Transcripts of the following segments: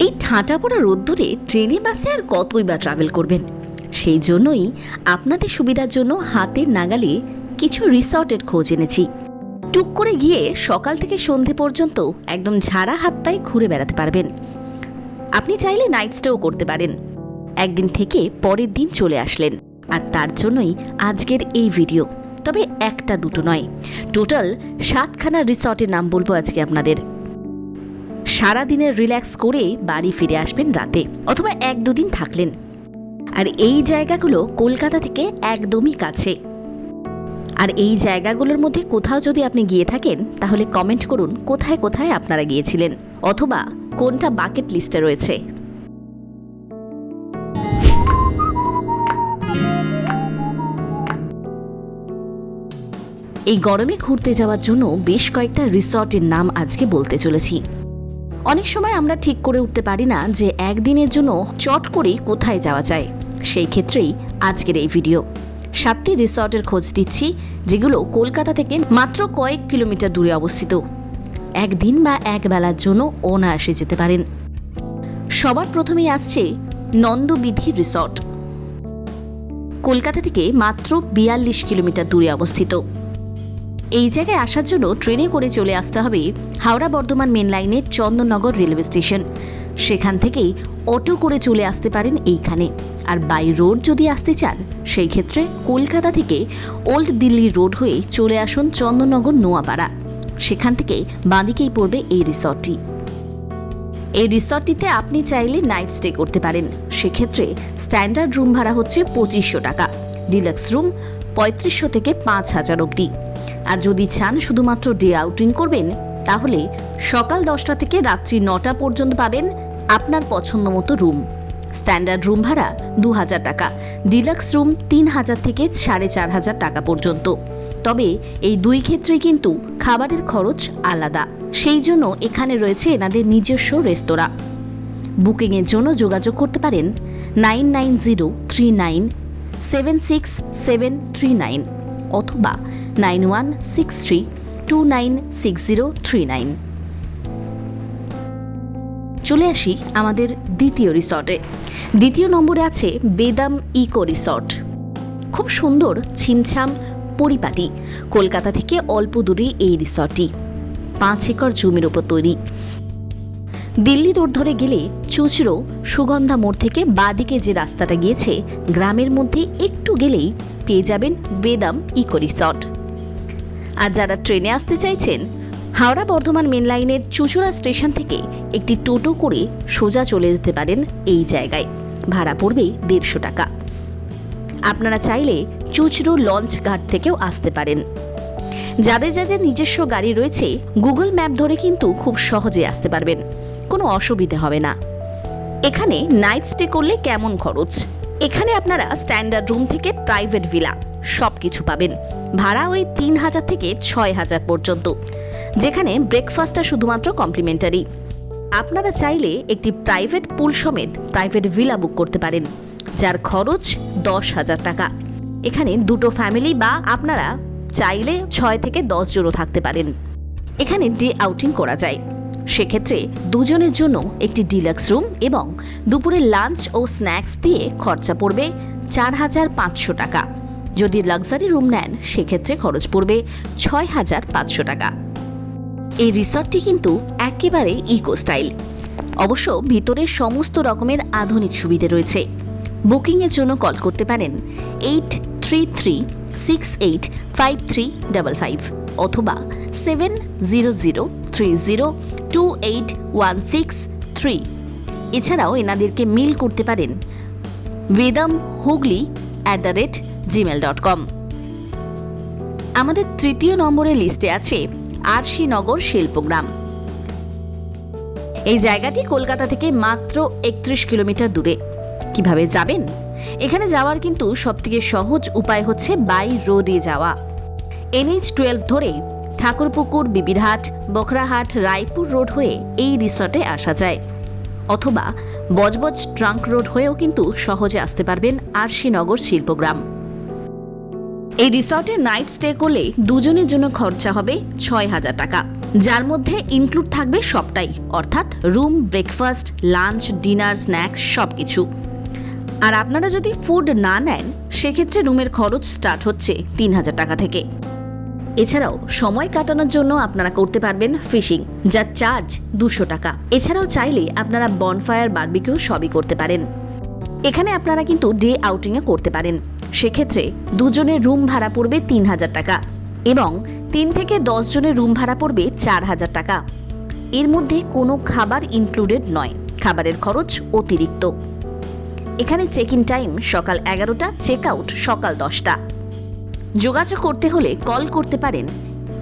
এই ঠাঁটা পড়া রোদ্দুরে ট্রেনে, বাসে আর কতই বা ট্রাভেল করবেন? সেই জন্যই আপনাদের সুবিধার জন্য হাতের নাগালে কিছু রিসর্টের খোঁজ এনেছি। টুক করে গিয়ে সকাল থেকে সন্ধে পর্যন্ত একদম ঝাড়া হাত পায়ে ঘুরে বেড়াতে পারবেন। আপনি চাইলে নাইট স্টেও করতে পারেন। একদিন থেকে পরের দিন চলে আসলেন। আর তার জন্যই আজকের এই ভিডিও তবে একটা দুটো নয়। টোটাল সাতখানা রিসর্টের নাম বলব আজকে আপনাদের। সারা দিনের রিল্যাক্স করে বাড়ি ফিরে আসবেন রাতে, অথবা এক দুদিন থাকলেন। আর এই জায়গাগুলো কলকাতা থেকে একদমই কাছে। আর এই জায়গাগুলোর মধ্যে কোথাও যদি আপনি গিয়ে থাকেন, তাহলে কমেন্ট করুন কোথায় কোথায় আপনারা গিয়েছিলেন, অথবা কোনটা বাকেট লিস্টে রয়েছে। এই গরমে ঘুরতে যাওয়ার জন্য বেশ কয়েকটা রিসর্টের নাম আজকে বলতে চলেছি। অনেক সময় আমরা ঠিক করে উঠতে পারি না যে একদিনের জন্য চট করে কোথায় যাওয়া যায়। সেই ক্ষেত্রেই আজকের এই ভিডিও। সাতটি রিসর্টের খোঁজ দিচ্ছি, যেগুলো কলকাতা থেকে মাত্র কয়েক কিলোমিটার দূরে অবস্থিত। একদিন বা এক বেলার জন্য অনায়াসে যেতে পারেন। সবার প্রথমেই আসছে নন্দবিধি রিসর্ট। কলকাতা থেকে মাত্র বিয়াল্লিশ কিলোমিটার দূরে অবস্থিত। এই জায়গায় আসার জন্য ট্রেনে করে চলে আসতে হবে হাওড়া বর্ধমান মেন লাইনের চন্দননগর রেলওয়ে স্টেশন। সেখান থেকেই অটো করে চলে আসতে পারেন এইখানে। আর বাই রোড যদি আসতে চান, সেই ক্ষেত্রে কলকাতা থেকে ওল্ড দিল্লি রোড হয়ে চলে আসুন চন্দননগর নোয়াপাড়া। সেখান থেকে বাঁদিকেই পড়বে এই রিসর্টটি। এই রিসর্টটিতে আপনি চাইলে নাইট স্টে করতে পারেন। সেক্ষেত্রে স্ট্যান্ডার্ড রুম ভাড়া হচ্ছে পঁচিশশো টাকা। ডিলাক্স রুম পঁয়ত্রিশশো থেকে পাঁচ হাজার অবধি। আর যদি চান শুধুমাত্র ডে আউটিং করবেন, তাহলে সকাল দশটা থেকে রাত্রি নটা পর্যন্ত পাবেন আপনার পছন্দ মতো রুম স্ট্যান্ডার্ড রুম ভাড়া দু হাজার টাকা। ডিলাক্স রুম তিন হাজার থেকে সাড়ে চার হাজার টাকা পর্যন্ত। তবে এই দুই ক্ষেত্রেই কিন্তু খাবারের খরচ আলাদা। সেই জন্য এখানে রয়েছে এনাদের নিজস্ব রেস্তোরাঁ। বুকিংয়ের জন্য যোগাযোগ করতে পারেন nine nine zero three nine seven six seven three nine. অথবা nine one six three two nine six zero three nine. চলে আসি আমাদের দ্বিতীয় রিসর্টে। দ্বিতীয় নম্বরে আছে বেদাম ইকো রিসর্ট। খুব সুন্দর, ছিমছাম, পরিপাটি। কলকাতা থেকে অল্প দূরে এই রিসর্টটি। পাঁচ একর জমির ওপর তৈরি। দিল্লি রোড ধরে গেলে চুচড়ো সুগন্ধা মোড় থেকে বাঁদিকে যে রাস্তাটা গিয়েছে, গ্রামের মধ্যে একটু গেলেই পেয়ে যাবেন বেদাম ইকো রিসর্ট। আর যারা ট্রেনে আসতে চাইছেন, হাওড়া বর্ধমান মেন লাইনের চুচুড়া স্টেশন থেকে একটি টোটো করে সোজা চলে যেতে পারেন এই জায়গায়। ভাড়া পড়বে দেড়শো টাকা। আপনারা চাইলে চুচড়ো লঞ্চ ঘাট থেকেও আসতে পারেন। যাদের যাদের নিজস্ব গাড়ি রয়েছে, গুগল ম্যাপ ধরে কিন্তু খুব সহজে আসতে পারবেন। কোনো অসুবিধে হবে না। এখানে নাইট স্টে করলে কেমন খরচ? এখানে আপনারা স্ট্যান্ডার্ড রুম থেকে প্রাইভেট ভিলা সব কিছু পাবেন। ভাড়া ওই তিন হাজার থেকে ছয় হাজার পর্যন্ত। যেখানে ব্রেকফাস্টটা শুধুমাত্র কমপ্লিমেন্টারি আপনারা চাইলে একটি প্রাইভেট পুল সমেত প্রাইভেট ভিলা বুক করতে পারেন, যার খরচ দশ হাজার টাকা। এখানে দুটো ফ্যামিলি বা আপনারা চাইলে ছয় থেকে দশ জনও থাকতে পারেন। এখানে ডে আউটিং করা যায়। সেক্ষেত্রে দুজনের জন্য একটি ডিলাক্স রুম এবং দুপুরে লাঞ্চ ও স্ন্যাক্স দিয়ে খরচা পড়বে চার হাজার পাঁচশো টাকা। যদি লাক্সারি রুম নেন, সেক্ষেত্রে খরচ পড়বে ছয় হাজার পাঁচশো টাকা। এই রিসর্টটি কিন্তু একেবারে ইকো স্টাইল। অবশ্য ভিতরে সমস্ত রকমের আধুনিক সুবিধে রয়েছে। বুকিংয়ের জন্য কল করতে পারেন eight three three six eight five three double five অথবা seven zero zero three zero two eight one six three এছাড়াও এনাদেরকে মেল করতে পারেন Bedam Hooghly at the rate Gmail dot com আমাদের তৃতীয় নম্বরের লিস্টে আছে আরশিনগর শিল্পগ্রাম এই জায়গাটি কলকাতা থেকে মাত্র একত্রিশ কিলোমিটার দূরে। কীভাবে যাবেন? এখানে যাওয়ার কিন্তু সবথেকে সহজ উপায় হচ্ছে বাই রোডে যাওয়া। এনএইচ টুয়েলভ ধরে ঠাকুরপুকুর, বিবিরহাট, বখরাহাট, রায়পুর রোড হয়ে এই রিসর্টে আসা যায়। অথবা বজবজ ট্রাঙ্ক রোড হয়েও কিন্তু সহজে আসতে পারবেন আরশিনগর শিল্পগ্রাম। এই রিসর্টে নাইট স্টে করলে দুজনের জন্য খরচা হবে ছয় হাজার টাকা। যার মধ্যে ইনক্লুড থাকবে সবটাই, অর্থাৎ room breakfast lunch dinner snacks সব কিছু আর আপনারা যদি ফুড না নেন, সেক্ষেত্রে রুমের খরচ স্টার্ট হচ্ছে তিন হাজার টাকা থেকে। এছাড়াও সময় কাটানোর জন্য আপনারা করতে পারবেন ফিশিং যার চার্জ দুশো টাকা। এছাড়াও চাইলে আপনারা বনফায়ার বার্বিকিউ সবই করতে পারেন। এখানে আপনারা কিন্তু ডে আউটিংয়ে করতে পারেন। সেক্ষেত্রে দুজনের রুম ভাড়া পড়বে তিন হাজার টাকা এবং তিন থেকে দশ জনের রুম ভাড়া পড়বে চার হাজার টাকা। এর মধ্যে কোনো খাবার ইনক্লুডেড নয়। খাবারের খরচ অতিরিক্ত। এখানে চেক ইন টাইম সকাল এগারোটা চেক আউট সকাল দশটা। যোগাযোগ করতে হলে কল করতে পারেন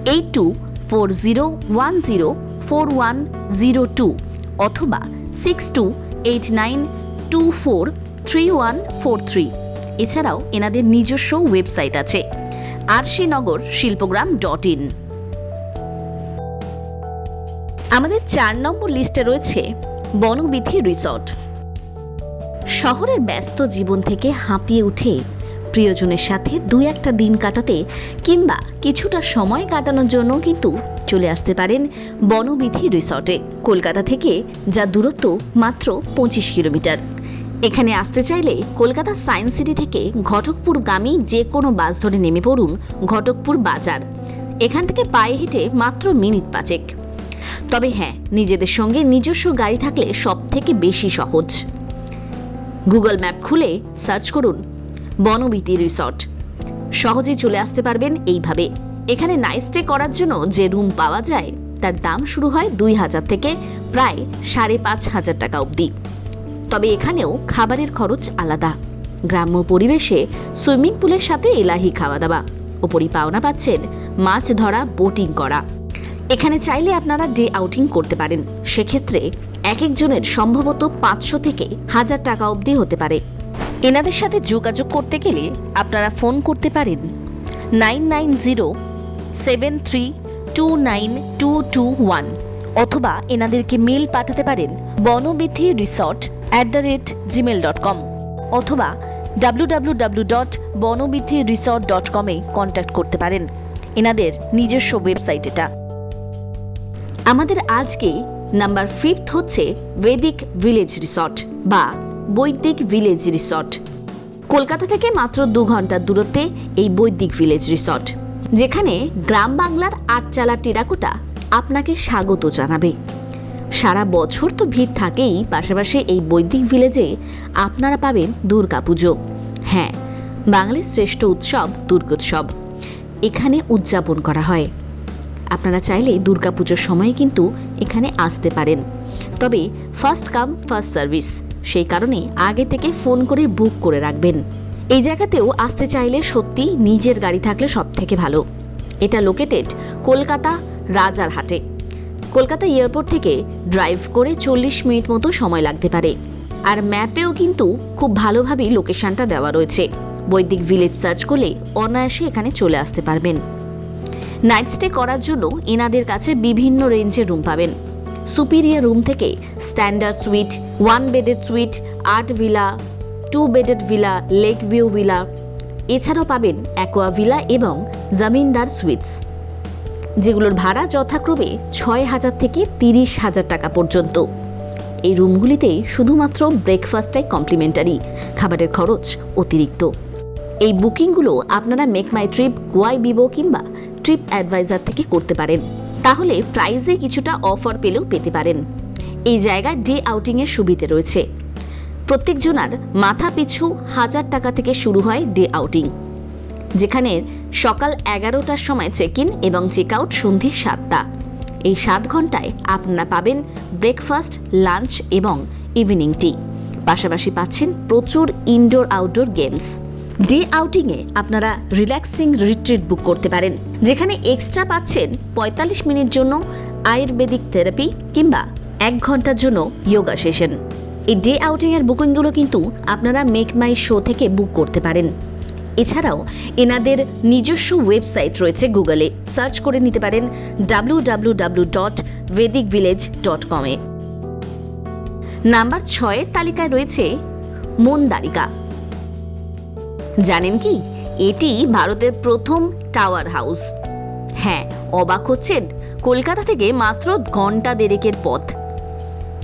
eight two four zero one zero four one zero two অথবা six two eight nine two four three one four three এছাড়াও এনাদের নিজস্ব ওয়েবসাইট আছে। Arshinagar Shilpagram dot in. আমাদের চার নম্বর লিস্টে রয়েছে বনবিথি রিসর্ট। শহরের ব্যস্ত জীবন থেকে হাঁপিয়ে উঠে প্রিয়জনের সাথে দু একটা দিন কাটাতে কিংবা কিছুটা সময় কাটানোর জন্য কিন্তু চলে আসতে পারেন বনবিধি রিসর্টে, কলকাতা থেকে যা দূরত্ব মাত্র পঁচিশ কিলোমিটার। এখানে আসতে চাইলে কলকাতা সায়েন্স সিটি থেকে ঘটকপুরগামী যে কোনো বাস ধরে নেমে পড়ুন ঘটকপুর বাজার। এখান থেকে পায়ে হেঁটে মাত্র মিনিট পাঁচেক। তবে হ্যাঁ নিজেদের সঙ্গে নিজস্ব গাড়ি থাকলে সব থেকে বেশি সহজ। গুগল ম্যাপ খুলে সার্চ করুন বনবিতি রিসর্ট। সহজেই চলে আসতে পারবেন এইভাবে। এখানে নাইট স্টে করার জন্য যে রুম পাওয়া যায়, তার দাম শুরু হয় দুই হাজার থেকে প্রায় সাড়ে পাঁচ হাজার টাকা অবধি। তবে এখানেও খাবারের খরচ আলাদা। গ্রাম্য পরিবেশে সুইমিং পুলের সাথে এলাহি খাওয়া দাওয়া। ওপরই পাওনা পাচ্ছেন মাছ ধরা বোটিং করা। এখানে চাইলে আপনারা ডে আউটিং করতে পারেন। সেক্ষেত্রে এক একজনের সম্ভবত পাঁচশো থেকে হাজার টাকা অবধি হতে পারে। এনাদের সাথে যোগাযোগ করতে গেলে আপনারা ফোন করতে পারেন nine nine zero seven three two nine two two one অথবা এনাদেরকে মেল পাঠাতে পারেন Banabithi resort at the rate Gmail dot com অথবা W W W dot Banabithi resort dot কমে কন্ট্যাক্ট করতে পারেন। এনাদের নিজস্ব ওয়েবসাইট এটা। আমাদের আজকে নাম্বার ফিফথ হচ্ছে বেদিক ভিলেজ রিসর্ট বা বৈদিক ভিলেজ রিসর্ট। কলকাতা থেকে মাত্র দু ঘণ্টার দূরত্বে এই বৈদিক ভিলেজ রিসর্ট, যেখানে গ্রাম বাংলার আটচালা টেরাকোটা আপনাকে স্বাগত জানাবে। সারা বছর তো ভিড় থাকেই, পাশাপাশি এই বৈদিক ভিলেজে আপনারা পাবেন দুর্গাপুজো হ্যাঁ বাঙালির শ্রেষ্ঠ উৎসব দুর্গোৎসব। এখানে উদযাপন করা হয়। আপনারা চাইলে দুর্গাপুজোর সময়ে কিন্তু এখানে আসতে পারেন। তবে ফার্স্ট কাম ফার্স্ট সার্ভিস সেই কারণে আগে থেকে ফোন করে বুক করে রাখবেন। এই জায়গাতেও আসতে চাইলে সত্যি নিজের গাড়ি থাকলে সব থেকে ভালো। এটা লোকেটেড কলকাতা রাজারহাটে কলকাতা এয়ারপোর্ট থেকে ড্রাইভ করে চল্লিশ মিনিট মতো সময় লাগতে পারে। আর ম্যাপেও কিন্তু খুব ভালোভাবেই লোকেশনটা দেওয়া রয়েছে। বৈদিক ভিলেজ সার্চ করলে অনায়াসে এখানে চলে আসতে পারবেন। নাইট স্টে করার জন্য এনাদের কাছে বিভিন্ন রেঞ্জের রুম পাবেন। সুপিরিয়ার রুম থেকে standard suite one bedded suite art villa two bedded villa lake view villa এছাড়াও পাবেন অ্যাকোয়া ভিলা এবং জামিনদার সুইটস যেগুলোর ভাড়া যথাক্রমে ছয় হাজার থেকে তিরিশ হাজার টাকা পর্যন্ত। এই রুমগুলিতে শুধুমাত্র ব্রেকফাস্টটাই কমপ্লিমেন্টারি খাবারের খরচ অতিরিক্ত। এই বুকিংগুলো আপনারা মেক মাই ট্রিপ গোয়াই বিবো কিংবা ট্রিপ অ্যাডভাইজার থেকে করতে পারেন। তাহলে প্রাইজে কিছুটা অফার পেলেও পেতে পারেন। এই জায়গায় ডে আউটিংয়ের সুবিধে রয়েছে। প্রত্যেকজনার মাথা পিছু হাজার টাকা থেকে শুরু হয় ডে আউটিং যেখানে সকাল এগারোটার সময় চেক ইন এবং চেক আউট সন্ধে সাতটা। এই সাত ঘন্টায় আপনারা পাবেন ব্রেকফাস্ট লাঞ্চ এবং ইভিনিং টি পাশাপাশি পাচ্ছেন প্রচুর ইনডোর আউটডোর গেমস ডে আউটিংয়ে আপনারা রিল্যাক্সিং রিট্রিট বুক করতে পারেন, যেখানে এক্সট্রা পাচ্ছেন পঁয়তাল্লিশ মিনিট জন্য আয়ুর্বেদিক থেরাপি কিংবা এক ঘণ্টার জন্য যোগা সেশন। এই ডে আউটিংয়ের বুকিংগুলো কিন্তু আপনারা মেক মাই শো থেকে বুক করতে পারেন। এছাড়াও এনাদের নিজস্ব ওয়েবসাইট রয়েছে গুগলে, সার্চ করে নিতে পারেন W W W dot Vedic Village dot কমে। নাম্বার ছয়ের তালিকায় রয়েছে মন্দারিকা জানেন কি? এটি ভারতের প্রথম টাওয়ার হাউস। হ্যাঁ অবাক হচ্ছেন? কলকাতা থেকে মাত্র ঘণ্টা দেড়েকের পথ।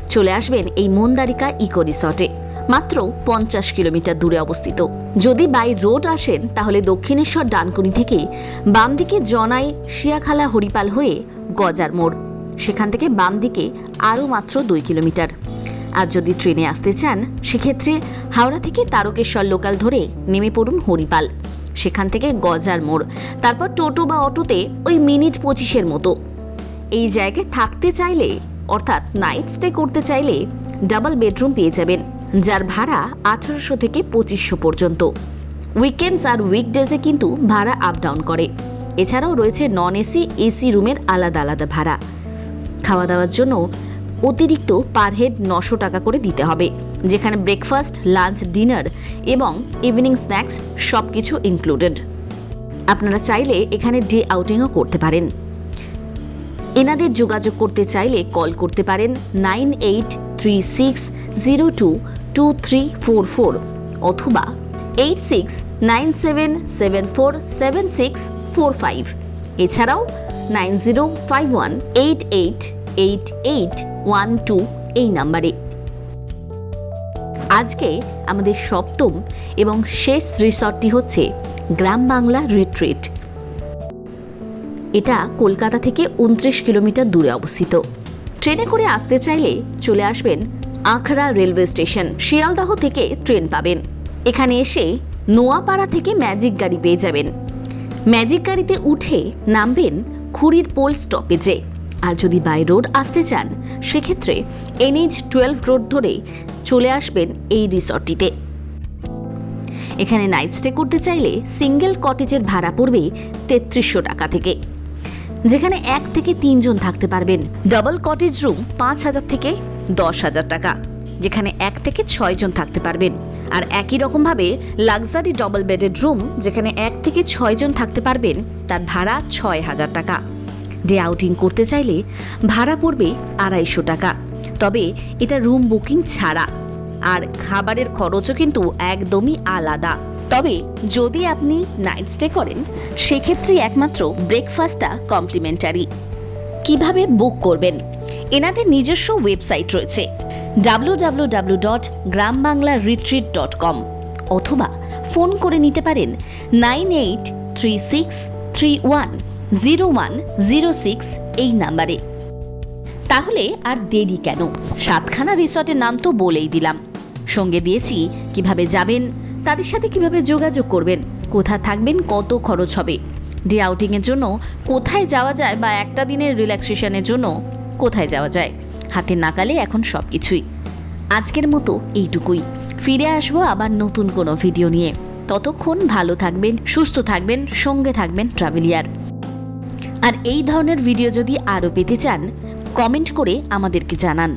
চলে আসবেন এই মন্দারিকা ইকো রিসর্টে, মাত্র পঞ্চাশ কিলোমিটার দূরে অবস্থিত। যদি বাই রোড আসেন, তাহলে দক্ষিণেশ্বর ডানকুনি থেকে বাম দিকে জনাই শিয়াখালা হরিপাল হয়ে গজার মোড়। সেখান থেকে বাম দিকে আরও মাত্র দুই কিলোমিটার। আর যদি ট্রেনে আসতে চান, সেক্ষেত্রে হাওড়া থেকে তারকেশ্বর লোকাল ধরে নেমে পড়ুন হরিপাল। সেখান থেকে গজার মোড়, তারপর টোটো বা অটোতে ওই মিনিট পঁচিশের মতো। এই জায়গায় থাকতে চাইলে, অর্থাৎ নাইট স্টে করতে চাইলে ডাবল বেডরুম পেয়ে যাবেন, যার ভাড়া আঠারোশো থেকে পঁচিশশো পর্যন্ত। উইকেন্ডস আর উইকডেজে কিন্তু ভাড়া আপ ডাউন করে। এছাড়াও রয়েছে নন এসি এসি রুমের আলাদা আলাদা ভাড়া। খাওয়া দাওয়ার জন্য অতিরিক্ত পার হেড নশো টাকা করে দিতে হবে, যেখানে ব্রেকফাস্ট লাঞ্চ ডিনার এবং ইভিনিং স্ন্যাক্স সব কিছু ইনক্লুডেড আপনারা চাইলে এখানে ডে আউটিংও করতে পারেন। এনাদের যোগাযোগ করতে চাইলে কল করতে পারেন nine eight three six zero two two three four four অথবা eight six nine seven seven four seven six four five. এছাড়াও nine zero five one eight eight eight eight one two এই নাম্বারে। আজকে আমাদের সপ্তম এবং শেষ রিসর্টটি হচ্ছে গ্রাম বাংলা রিট্রিট। এটা কলকাতা থেকে উনত্রিশ কিলোমিটার দূরে অবস্থিত। ট্রেনে করে আসতে চাইলে চলে আসবেন আখড়া রেলওয়ে স্টেশন। শিয়ালদাহ থেকে ট্রেন পাবেন। এখানে এসে নোয়াপাড়া থেকে ম্যাজিক গাড়ি পেয়ে যাবেন। ম্যাজিক গাড়িতে উঠে নামবেন খুড়ির পোল স্টপেজে। আর যদি বাই রোড আসতে চান, সেক্ষেত্রে এনএইচ টুয়েলভ রোড ধরে চলে আসবেন এই রিসর্টটিতে। এখানে নাইট স্টে করতে চাইলে সিঙ্গেল কটেজের ভাড়া পড়বে তেত্রিশশো টাকা থেকে। যেখানে এক থেকে তিনজন থাকতে পারবেন। ডাবল কটেজ রুম পাঁচ হাজার থেকে দশ হাজার টাকা, যেখানে এক থেকে ছয়জন থাকতে পারবেন। আর একই রকমভাবে লাক্সারি ডবল বেডেড রুম যেখানে এক থেকে ছয়জন থাকতে পারবেন, তার ভাড়া ছয় হাজার টাকা। ডে আউটিং করতে চাইলে ভাড়া পড়বে আড়াইশো টাকা। তবে এটা রুম বুকিং ছাড়া। আর খাবারের খরচও কিন্তু একদমই আলাদা। তবে যদি আপনি নাইট স্টে করেন সেক্ষেত্রে একমাত্র ব্রেকফাস্টটা কমপ্লিমেন্টারি কীভাবে বুক করবেন? এনাদের নিজস্ব ওয়েবসাইট রয়েছে। W W dot Gram Bangla retreat dot com অথবা ফোন করে নিতে পারেন nine eight three six three one zero one zero six এই নাম্বারে। তাহলে আর দেরি কেন? সাতখানা রিসর্টের নাম তো বলেই দিলাম। সঙ্গে দিয়েছি, কীভাবে যাবেন, তাদের সাথে কীভাবে যোগাযোগ করবেন কোথা থাকবেন, কত খরচ হবে, ডে আউটিংয়ের জন্য কোথায় যাওয়া যায় বা একটা দিনের রিল্যাক্সেশনের জন্য কোথায় যাওয়া যায়, হাতের নাকালে এখন সব কিছুই আজকের মতো এইটুকুই। ফিরে আসব আবার নতুন কোনো ভিডিও নিয়ে। ততক্ষণ ভালো থাকবেন, সুস্থ থাকবেন, সঙ্গে থাকবেন ট্রাভেলিয়ার। আর এই ধরনের ভিডিও যদি আরও পেতে চান কমেন্ট করে আমাদেরকে জানান।